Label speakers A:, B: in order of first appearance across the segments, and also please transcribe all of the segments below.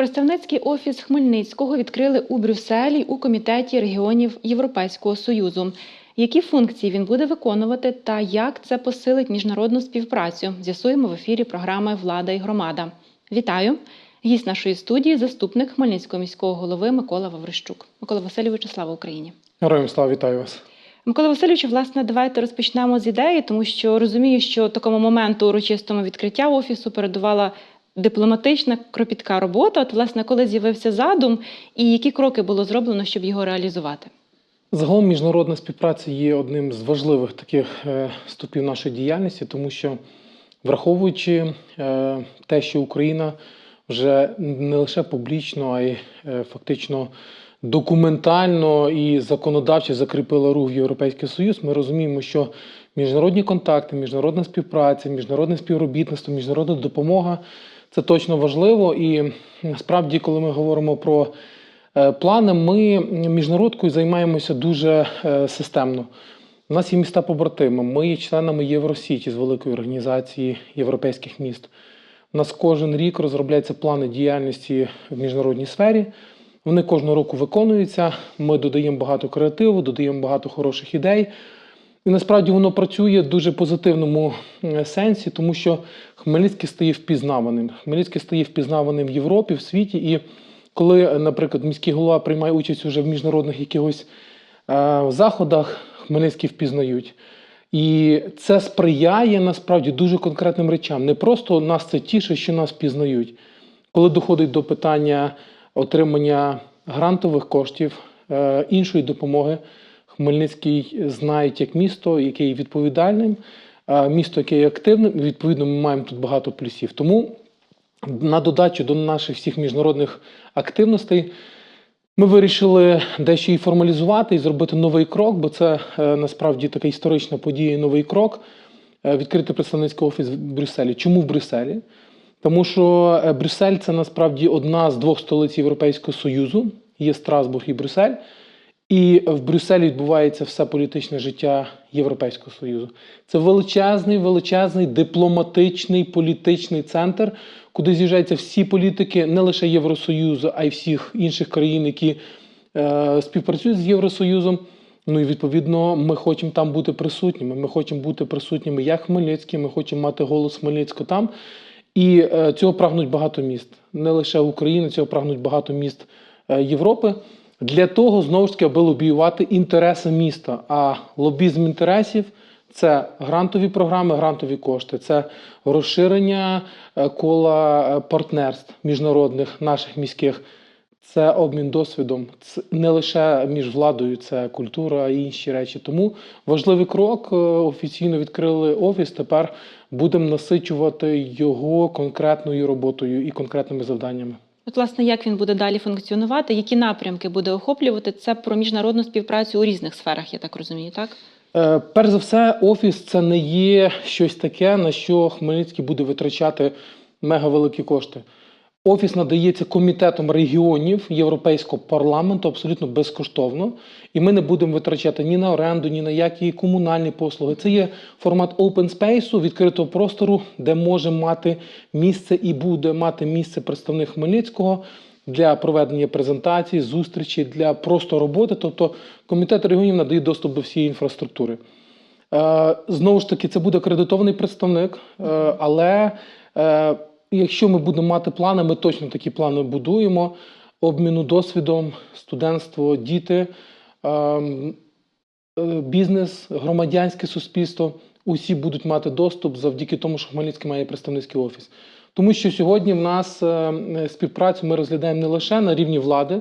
A: Представницький офіс Хмельницького відкрили у Брюсселі у комітеті регіонів Європейського союзу. Які функції він буде виконувати та як це посилить міжнародну співпрацю? З'ясуємо в ефірі програми Влада і громада. Вітаю! Гість нашої студії, заступник Хмельницького міського голови Микола Ваврищук. Микола Васильовичу, слава Україні!
B: Героям слава вітаю вас.
A: Микола Васильович, власне, давайте розпочнемо з ідеї, тому що розумію, що такому моменту урочистому відкриття офісу передувала дипломатична кропітка робота. От, власне, коли з'явився задум, і які кроки було зроблено, щоб його реалізувати?
B: Загалом міжнародна співпраця є одним з важливих таких е, ступів нашої діяльності, тому що враховуючи е, те, що Україна вже не лише публічно, а й е, фактично документально і законодавчо закріпила рух в Європейський Союз, ми розуміємо, що міжнародні контакти, міжнародна співпраця, міжнародне співробітництво, міжнародна допомога це точно важливо. І насправді, коли ми говоримо про е, плани, ми міжнародкою займаємося дуже е, системно. У нас є міста побратими. Ми є членами Євросіті з великої організації європейських міст. У нас кожен рік розробляються плани діяльності в міжнародній сфері. Вони кожного року виконуються. Ми додаємо багато креативу, додаємо багато хороших ідей. І насправді воно працює в дуже позитивному сенсі, тому що Хмельницький стає впізнаваним. Хмельницький стає впізнаваним в Європі, в світі. І коли, наприклад, міський голова приймає участь уже в міжнародних якихось е, заходах, Хмельницький впізнають. І це сприяє насправді дуже конкретним речам. Не просто нас це тішить, що нас впізнають. Коли доходить до питання отримання грантових коштів, е, іншої допомоги, Хмельницький знають як місто, яке є відповідальним, місто, яке є активним, і відповідно ми маємо тут багато плюсів. Тому на додачу до наших всіх міжнародних активностей. Ми вирішили дещо і формалізувати і зробити новий крок, бо це е, насправді така історична подія, новий крок. е, Відкрити представницький офіс в Брюсселі. Чому в Брюсселі? Тому що е, Брюссель це насправді одна з двох столиць Європейського Союзу. Є Страсбург і Брюссель. І в Брюсселі відбувається все політичне життя Європейського Союзу. Це величезний, величезний дипломатичний політичний центр, куди з'їжджаються всі політики не лише Євросоюзу, а й всіх інших країн, які е, співпрацюють з Євросоюзом. Ну і відповідно ми хочемо там бути присутніми. Ми хочемо бути присутніми як Хмельницькі, ми хочемо мати голос Хмельницького там. І е, цього прагнуть багато міст. Не лише України, цього прагнуть багато міст е, Європи. Для того знову ж таки, аби лобіювати інтереси міста. А лобізм інтересів це грантові програми, грантові кошти, це розширення е, кола е, партнерств міжнародних наших міських. Це обмін досвідом, це не лише між владою, це культура і інші речі. Тому важливий крок е, офіційно відкрили офіс. Тепер будемо насичувати його конкретною роботою і конкретними завданнями.
A: От, власне, як він буде далі функціонувати, які напрямки буде охоплювати? Це про міжнародну співпрацю у різних сферах, я так розумію, так?
B: Е, Перш за все, офіс це не є щось таке, на що Хмельницький буде витрачати мегавеликі кошти. Офіс надається комітетом регіонів Європейського парламенту абсолютно безкоштовно, і ми не будемо витрачати ні на оренду, ні на які комунальні послуги. Це є формат open space, відкритого простору, де може мати місце і буде мати місце представник Хмельницького для проведення презентацій, зустрічі, для просто роботи. Тобто комітет регіонів надає доступ до всієї інфраструктури. Е, Знову ж таки, це буде акредитований представник, е, але е, якщо ми будемо мати плани, ми точно такі плани будуємо. Обміну досвідом, студентство, діти, ем, е, бізнес, громадянське суспільство усі будуть мати доступ завдяки тому, що Хмельницький має представницький офіс. Тому що сьогодні в нас е, співпрацю ми розглядаємо не лише на рівні влади,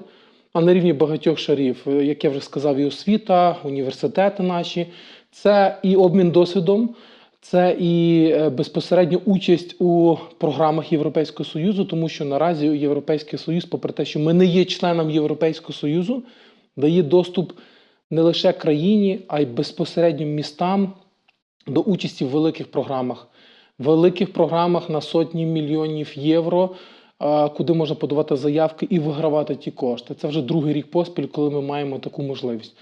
B: а на рівні багатьох шарів, Е, як я вже сказав, і освіта, університети наші. Це і обмін досвідом, це і е, безпосередньо участь у програмах Європейського Союзу, тому що наразі Європейський Союз, попри те, що ми не є членом Європейського Союзу, дає доступ не лише країні, а й безпосередньо містам до участі в великих програмах, великих програмах на сотні мільйонів євро, куди можна подавати заявки і вигравати ті кошти. Це вже другий рік поспіль, коли ми маємо таку можливість.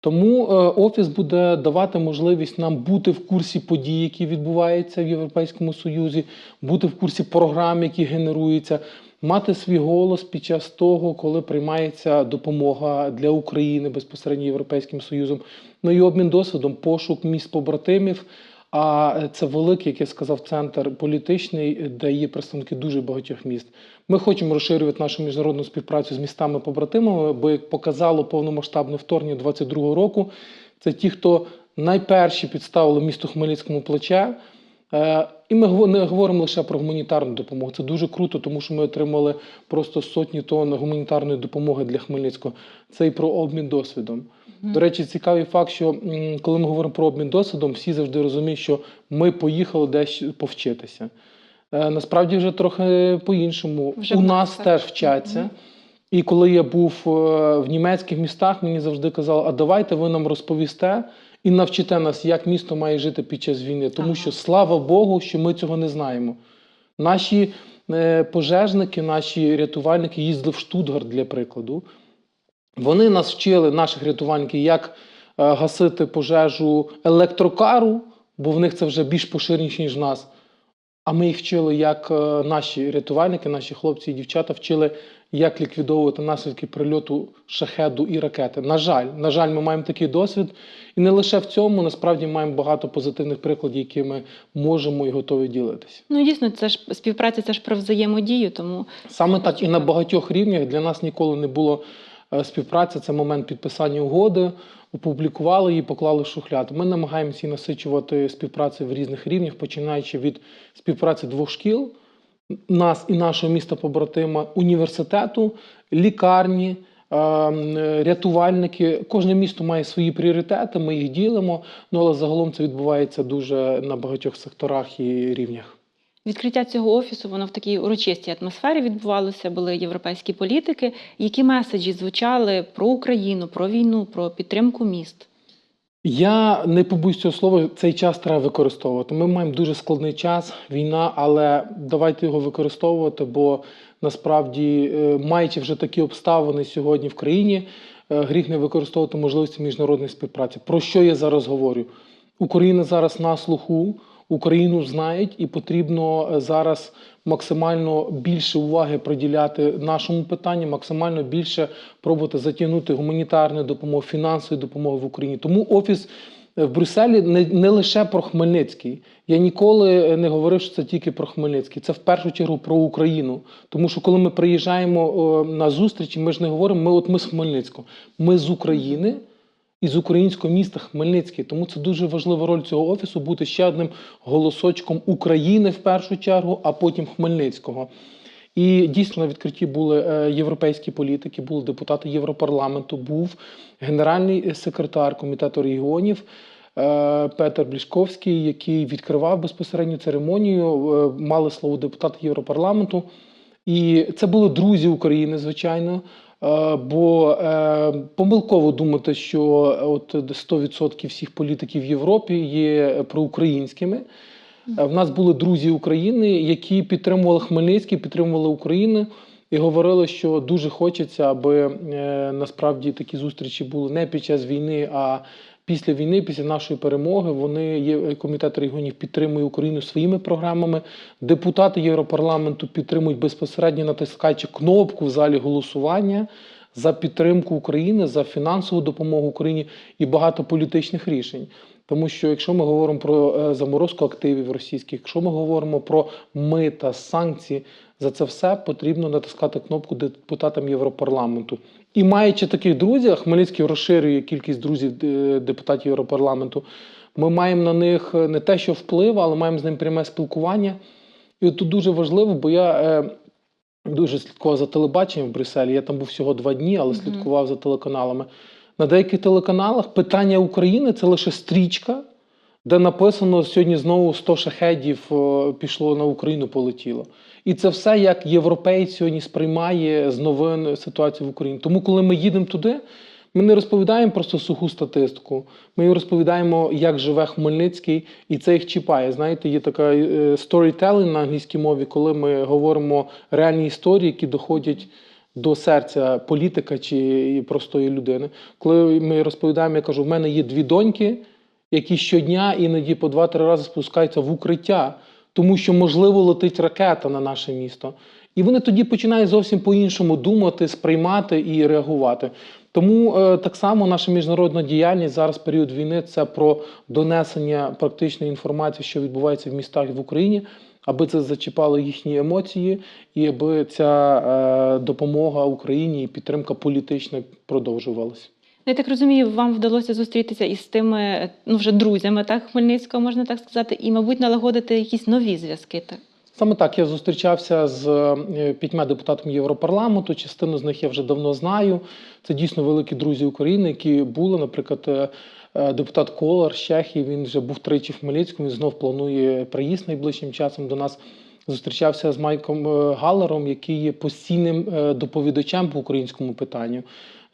B: Тому е, офіс буде давати можливість нам бути в курсі подій, які відбуваються в Європейському Союзі, бути в курсі програм, які генеруються, мати свій голос під час того, коли приймається допомога для України безпосередньо Європейським Союзом. Ну і обмін досвідом, пошук міст побратимів. А це великий, як я сказав, центр політичний, де є представники дуже багатьох міст. Ми хочемо розширювати нашу міжнародну співпрацю з містами-побратимами, бо як показало повномасштабне вторгнення 22-го року, це ті, хто найперші підставили місту Хмельницькому плече. Е, І ми не говоримо лише про гуманітарну допомогу. Це дуже круто, тому що ми отримали просто сотні тонн гуманітарної допомоги для Хмельницького. Це і про обмін досвідом. До речі, цікавий факт, що коли ми говоримо про обмін досвідом, всі завжди розуміють, що ми поїхали десь повчитися. Е, Насправді вже трохи по-іншому. У нас
A: так.
B: теж вчаться.
A: Мгм.
B: І коли я був е, в німецьких містах, мені завжди казали, а давайте ви нам розповісте і навчите нас, як місто має жити під час війни. Тому що слава Богу, що ми цього не знаємо. Наші е, пожежники, наші рятувальники їздили в Штутгарт для прикладу. Вони нас вчили, наших рятувальників, як е, гасити пожежу електрокару, бо в них це вже більш поширеніше, ніж в нас. А ми їх вчили, як е, наші рятувальники, наші хлопці і дівчата вчили, як ліквідовувати наслідки прильоту шахеду і ракети. На жаль, на жаль, ми маємо такий досвід. І не лише в цьому, насправді маємо багато позитивних прикладів, які ми можемо і готові ділитися.
A: Ну дійсно, це ж співпраця, це ж про взаємодію, тому
B: Саме так і на багатьох рівнях для нас ніколи не було е, співпраці. Це момент підписання угоди, опублікували її, поклали в шухляду. Ми намагаємося її насичувати співпраці в різних рівнях, починаючи від співпраці двох шкіл, нас і нашого міста побратима, університету, лікарні. е, Рятувальники, кожне місто має свої пріоритети, ми їх ділимо, ну але загалом це відбувається дуже на багатьох секторах і рівнях.
A: відкриття цього офісу воно в такій урочистій атмосфері відбувалося. Були європейські політики. Які меседжі звучали про Україну, про війну, про підтримку міст?
B: Я не побоюсь цього слова, цей час треба використовувати. Ми маємо дуже складний час, війна, але давайте його використовувати, бо насправді, е, маючи вже такі обставини сьогодні в країні, е, гріх не використовувати можливості міжнародної співпраці. Про що я зараз говорю? Україна зараз на слуху, Україну знають, і потрібно е, зараз максимально більше уваги приділяти нашому питанню, максимально більше пробувати затягнути гуманітарну допомогу, фінансову допомогу в Україні. Тому офіс в Брюсселі не, не лише про Хмельницький. Я ніколи не говорив, що це тільки про Хмельницький. Це в першу чергу про Україну. Тому що коли ми приїжджаємо о, на зустрічі, ми ж не говоримо, ми от ми з Хмельницького, ми з України із українського міста Хмельницький. Тому це дуже важлива роль цього офісу бути ще одним голосочком України в першу чергу, а потім Хмельницького. І дійсно на відкритті були е, європейські політики, були депутати Європарламенту, був генеральний секретар комітету регіонів. е, Петер Блішковський, який відкривав безпосередньо церемонію, Е, мали слово депутати Європарламенту. І це були друзі України, звичайно. Е, Бо е, помилково думати, що от 100% всіх політиків в Європі є проукраїнськими. Е, В нас були друзі України, які підтримували Хмельницький, підтримували Україну і говорили, що дуже хочеться, аби е, насправді такі зустрічі були не під час війни, а після війни, після нашої перемоги. Вони є комітет регіонів підтримує Україну своїми програмами. Депутати Європарламенту підтримують безпосередньо натискаючи кнопку в залі голосування. За підтримку України, за фінансову допомогу Україні і багато політичних рішень. Тому що якщо ми говоримо про е, заморозку активів російських, якщо ми говоримо про мита, санкції, за це все потрібно натискати кнопку депутатам Європарламенту. І маючи таких друзів, Хмельницький розширює кількість друзів е, депутатів Європарламенту. Ми маємо на них е, не те, що вплив, але маємо з ним пряме спілкування. І тут дуже важливо, бо я е, дуже слідкував за телебаченням в Брюсселі. Я там був всього два дні, але
A: Мгм.
B: слідкував за телеканалами. На деяких телеканалах питання України це лише стрічка, де написано сьогодні знову 100 шахедів е, пішло на Україну, полетіло. І це все як європейць сьогодні сприймає з новин ситуацію в Україні. Тому, коли ми їдемо туди, ми не розповідаємо просто суху статистику. Ми розповідаємо, як живе Хмельницький, і це їх чіпає. Знаєте, є така е, storytelling на англійській мові, коли ми говоримо реальні історії, які доходять до серця політика чи простої людини. Коли ми розповідаємо, я кажу, в мене є дві доньки, які щодня іноді по два-три рази спускаються в укриття, тому що, можливо, летить ракета на наше місто. І вони тоді починають зовсім по-іншому думати, сприймати і реагувати. Тому е, так само наша міжнародна діяльність зараз період війни це про донесення практичної інформації, що відбувається в містах в Україні, аби це зачіпало їхні емоції, і аби ця е, допомога Україні і підтримка політична продовжувалася.
A: Я так розумію, вам вдалося зустрітися із тими ну, вже друзями так, Хмельницького, можна так сказати, і, мабуть, налагодити якісь нові зв'язки. Так?
B: Саме так я зустрічався з е, п'ятьма депутатами Європарламенту. Частину з них я вже давно знаю. Це дійсно великі друзі України, які були, наприклад. е, е, Депутат Колар з Чехії, він вже був тричі в Хмельницькому, він знов планує приїзд найближчим часом до нас. Зустрічався з Майком Галером, який є постійним доповідачем по українському питанню.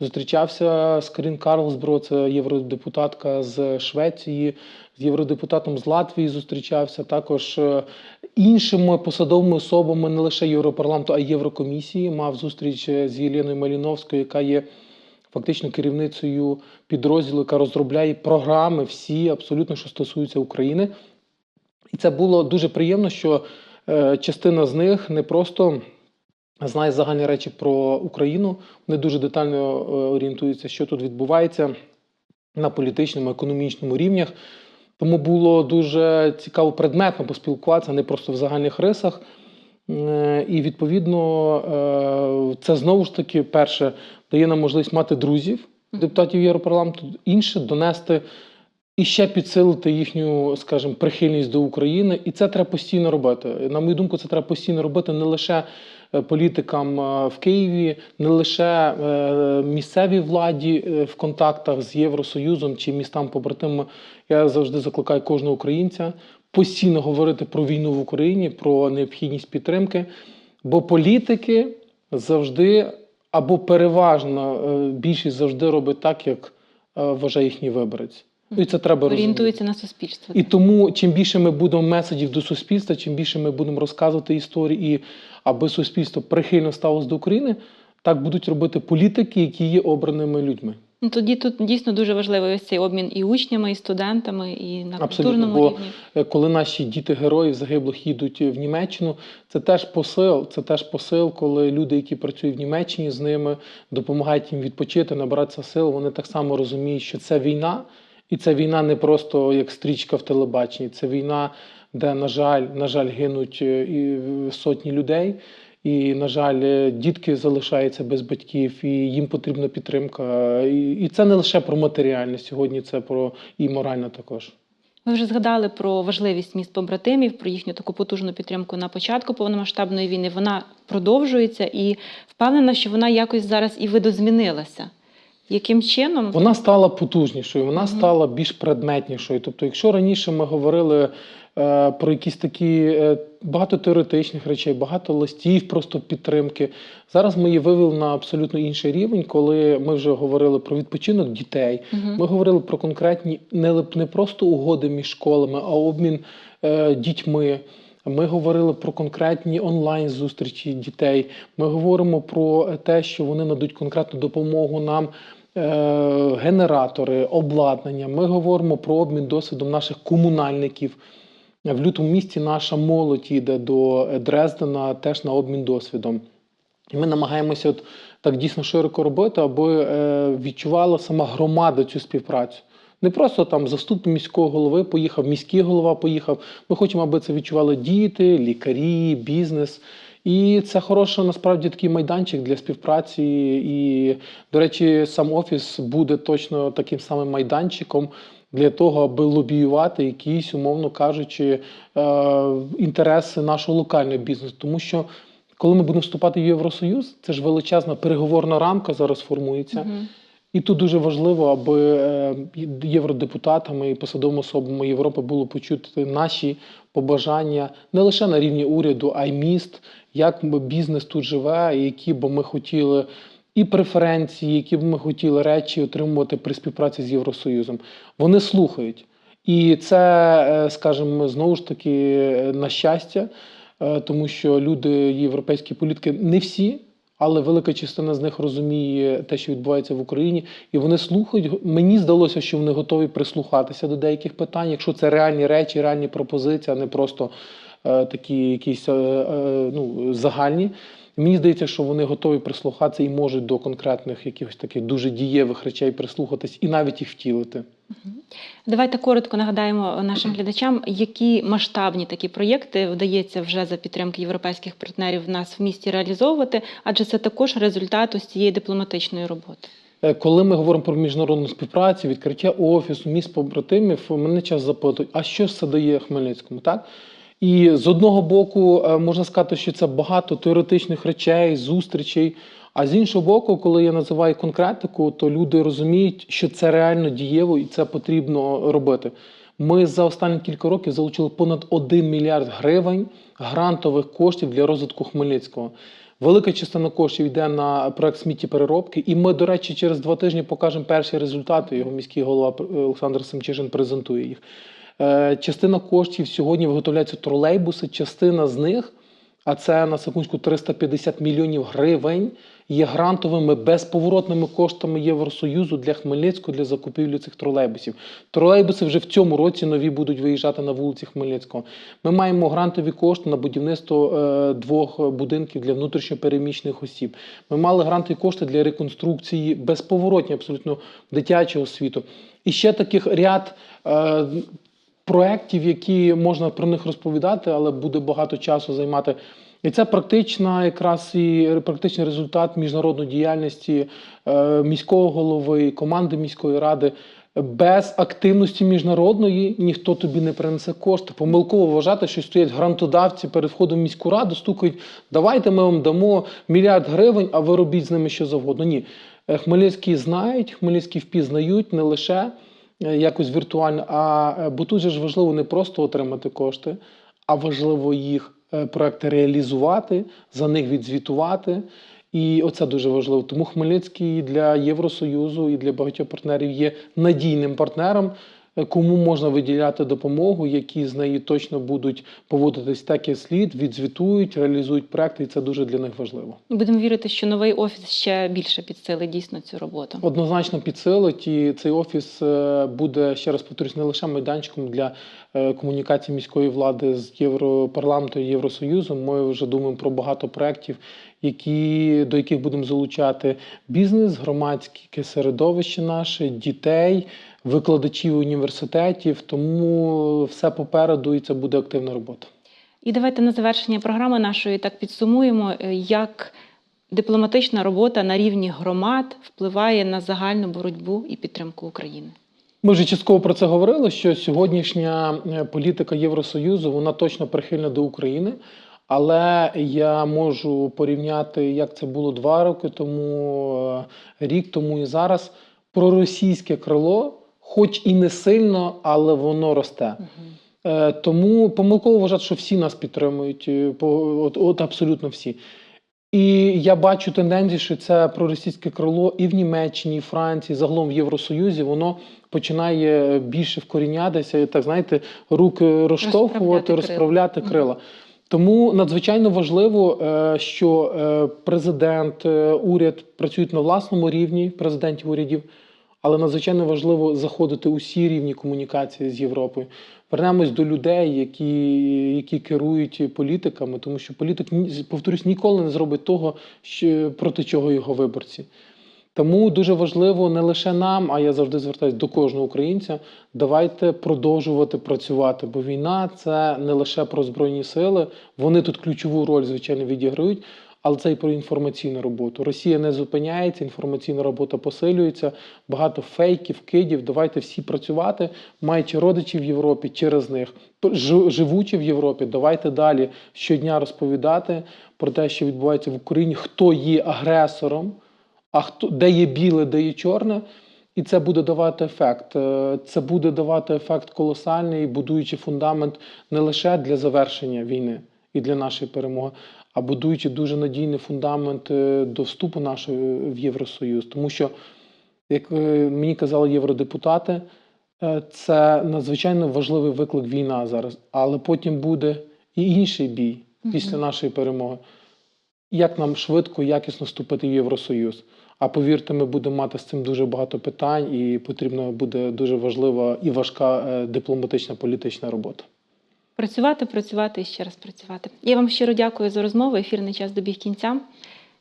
B: Зустрічався з Карін Карлсбро, це євродепутатка з Швеції, з євродепутатом з Латвії зустрічався, також е, іншими посадовими особами не лише Європарламенту, а й Єврокомісії. Мав зустріч е, з Єленою Маліновською, яка є фактично керівницею підрозділу, яка розробляє програми всі, абсолютно, що стосуються України. І це було дуже приємно, що е, частина з них не просто знає загальні речі про Україну, вони дуже детально е, орієнтуються, що тут відбувається на політичному, економічному рівнях. Тому було дуже цікаво предметно поспілкуватися, не просто в загальних рисах. Е, І відповідно, е, це знову ж таки перше дає нам можливість мати друзів, депутатів Європарламенту, інше донести і ще підсилити їхню, скажімо, прихильність до України. І це треба постійно робити. На мою думку, це треба постійно робити не лише політикам е, в Києві, не лише е, місцевій владі е, в контактах з Євросоюзом чи містам побратимами. Я завжди закликаю кожного українця постійно говорити про війну в Україні, про необхідність підтримки, бо політики завжди або переважно е, більшість завжди робить так, як е, вважає їхній виборець. І це треба розуміти.
A: Орієнтуються на суспільство.
B: І тому, чим більше ми будемо меседжів до суспільства, чим більше ми будемо розказувати історії, і аби суспільство прихильно ставилось до України, так будуть робити політики, які є обраними людьми.
A: Ну, Тоді тут дійсно дуже важливий ось цей обмін і учнями, і студентами, і на
B: Абсолютно,
A: культурному
B: бо
A: рівні.
B: Е, Коли наші діти героїв загиблих їдуть в Німеччину, це теж посил. Це теж посил, коли люди, які працюють в Німеччині з ними, допомагають їм відпочити, набиратися сил. Вони так само розуміють, що це війна, і це війна не просто як стрічка в телебаченні. Це війна, де, на жаль, на жаль, гинуть е, і сотні людей. І, на жаль, е, дітки залишаються без батьків, і їм потрібна підтримка. І, це не лише про матеріальне сьогодні, це про і морально також.
A: Ви вже згадали про важливість міст побратимів, про їхню таку потужну підтримку на початку повномасштабної війни. Вона продовжується і впевнена, що вона якось зараз і видозмінилася. Яким чином?
B: Вона стала потужнішою, вона
A: Мгм.
B: стала більш предметнішою. Тобто, якщо раніше ми говорили е, про якісь такі е, багато теоретичних речей, багато листів, просто підтримки, зараз ми її вивели на абсолютно інший рівень, коли ми вже говорили про відпочинок дітей.
A: Мгм.
B: Ми говорили про конкретні не, не просто угоди між школами, а обмін е, дітьми. Ми говорили про конкретні онлайн зустрічі дітей. Ми говоримо про те, що вони надуть конкретну допомогу нам. Е, Генератори, обладнання. Ми говоримо про обмін досвідом наших комунальників. В лютому місті наша молодь йде до Дрездена теж на обмін досвідом. І ми намагаємося от так дійсно широко робити, аби е, відчувала сама громада цю співпрацю. Не просто там заступник міського голови поїхав, міський голова поїхав. Ми хочемо, аби це відчували діти, лікарі, бізнес. І це хороший насправді такий майданчик для співпраці. І, до речі, сам офіс буде точно таким самим майданчиком для того, аби лобіювати якісь, умовно кажучи, е, інтереси нашого локального бізнесу. Тому що коли ми будемо вступати в Євросоюз, це ж величезна переговорна рамка зараз формується.
A: Мгм.
B: І тут дуже важливо, аби е, євродепутатами і посадовими особами Європи було почути наші побажання не лише на рівні уряду, а й міст, як бізнес тут живе, і які б ми хотіли і преференції, які б ми хотіли речі отримувати при співпраці з Євросоюзом. Вони слухають. І це, е, скажімо, знову ж таки е, на щастя, е, тому що люди, європейські політики, не всі, але велика частина з них розуміє те, що відбувається в Україні, і вони слухають. Мені здалося, що вони готові прислухатися до деяких питань, якщо це реальні речі, реальні пропозиції, а не просто такі якісь е, е, ну, загальні. Мені здається, що вони готові прислухатися і можуть до конкретних якихось таких дуже дієвих речей прислухатись і навіть їх втілити.
A: Давайте коротко нагадаємо нашим глядачам, які масштабні такі проєкти вдається вже за підтримки європейських партнерів в нас в місті реалізовувати, адже це також результат ось цієї дипломатичної роботи.
B: Е, Коли ми говоримо про міжнародну співпрацю, відкриття офісу, міст побратимів, мене час запитують, а що це дає Хмельницькому? Так? І з одного боку, е, можна сказати, що це багато теоретичних речей, зустрічей. А з іншого боку, коли я називаю конкретику, то люди розуміють, що це реально дієво і це потрібно робити. Ми за останні кілька років залучили понад 1 мільярд гривень грантових коштів для розвитку Хмельницького. Велика частина коштів йде на проект сміттєпереробки, і ми, до речі, через два тижні покажемо перші результати. Його міський голова Олександр Семчишин презентує їх. Е, Частина коштів сьогодні виготовляються тролейбуси. Частина з них, а це на секундочку 350 мільйонів гривень, є грантовими безповоротними коштами Євросоюзу для Хмельницького для закупівлі цих тролейбусів. Тролейбуси вже в цьому році нові будуть виїжджати на вулиці Хмельницького. Ми маємо грантові кошти на будівництво е, двох будинків для внутрішньопереміщених осіб. Ми мали грантові кошти для реконструкції безповоротні абсолютно дитячого світу. І ще таких ряд. Е, Проєктів, які можна про них розповідати, але буде багато часу займати. І це практична якраз і практичний результат міжнародної діяльності е, міського голови, команди міської ради. Без активності міжнародної ніхто тобі не принесе кошти. Помилково вважати, що стоять грантодавці перед входом в міську раду, стукають, давайте ми вам дамо мільярд гривень, а ви робіть з ними що завгодно. Ні. Е, Хмельницькі знають, Хмельницькі впізнають не лише якось віртуально, а е, бо тут же ж важливо не просто отримати кошти, а важливо їх е, проекти реалізувати, за них відзвітувати. І оце дуже важливо. Тому Хмельницький для Євросоюзу і для багатьох партнерів є надійним партнером, е, кому можна виділяти допомогу, які з неї точно будуть поводитись так, як слід, відзвітують, реалізують проекти, і це дуже для них важливо.
A: Будемо вірити, що новий офіс ще більше підсилить дійсно цю роботу.
B: Однозначно підсилить, і цей офіс е, буде ще раз повторюсь, не лише майданчиком для е, комунікації міської влади з Європарламентом і Євросоюзом. Ми вже думаємо про багато проєктів, які, до яких будемо залучати бізнес, громадське середовище наше, дітей, викладачів університетів. Тому все попереду і це буде активна робота.
A: І давайте на завершення програми нашої так підсумуємо, е, як дипломатична робота на рівні громад впливає на загальну боротьбу і підтримку України.
B: Ми вже частково про це говорили, що сьогоднішня е, політика Євросоюзу вона точно прихильна до України. Але я можу порівняти, як це було два роки тому, е, рік тому і зараз. Проросійське крило, хоч і не сильно, але воно росте. Е, Тому помилково вважати, що всі нас підтримують, е, от, от абсолютно всі. І я бачу тенденцію, що це проросійське крило і в Німеччині, і в Франції, загалом в Євросоюзі, воно починає більше вкорінятися, і так знаєте, руки розштовхувати,
A: Розправляти крила.
B: розправляти
A: Мгм.
B: крила. Тому надзвичайно важливо, е, що президент, уряд працюють на власному рівні, президентів урядів, але надзвичайно важливо заходити у всі рівні комунікації з Європою. Вернемось до людей, які, які керують політиками, тому що політик, повторюсь, ніколи не зробить того, що, проти чого його виборці. Тому дуже важливо не лише нам, а я завжди звертаюся до кожного українця. Давайте продовжувати працювати, бо війна це не лише про збройні сили. Вони тут ключову роль, звичайно, відіграють, але це і про інформаційну роботу. Росія не зупиняється, інформаційна робота посилюється. Багато фейків, кидів. Давайте всі працювати, маючи родичів в Європі через них, живучи в Європі. Давайте далі щодня розповідати про те, що відбувається в Україні, хто є агресором а хто де є біле, де є чорне, і це буде давати ефект. Е, Це буде давати ефект колосальний, будуючи фундамент не лише для завершення війни і для нашої перемоги, а будуючи дуже надійний фундамент е, до вступу нашої в Євросоюз. Тому що, як е, мені казали євродепутати, е, це надзвичайно важливий виклик війна зараз, але потім буде і інший бій після нашої перемоги як нам швидко, якісно вступити в Євросоюз. А повірте, ми будемо мати з цим дуже багато питань, і потрібна буде дуже важлива і важка е, дипломатична політична робота.
A: Працювати, працювати і ще раз працювати. Я вам щиро дякую за розмову. Ефірний час добіг кінця.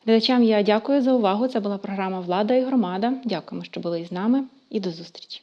A: Глядачам я дякую за увагу. Це була програма Влада і громада. Дякуємо, що були із нами, і до зустрічі.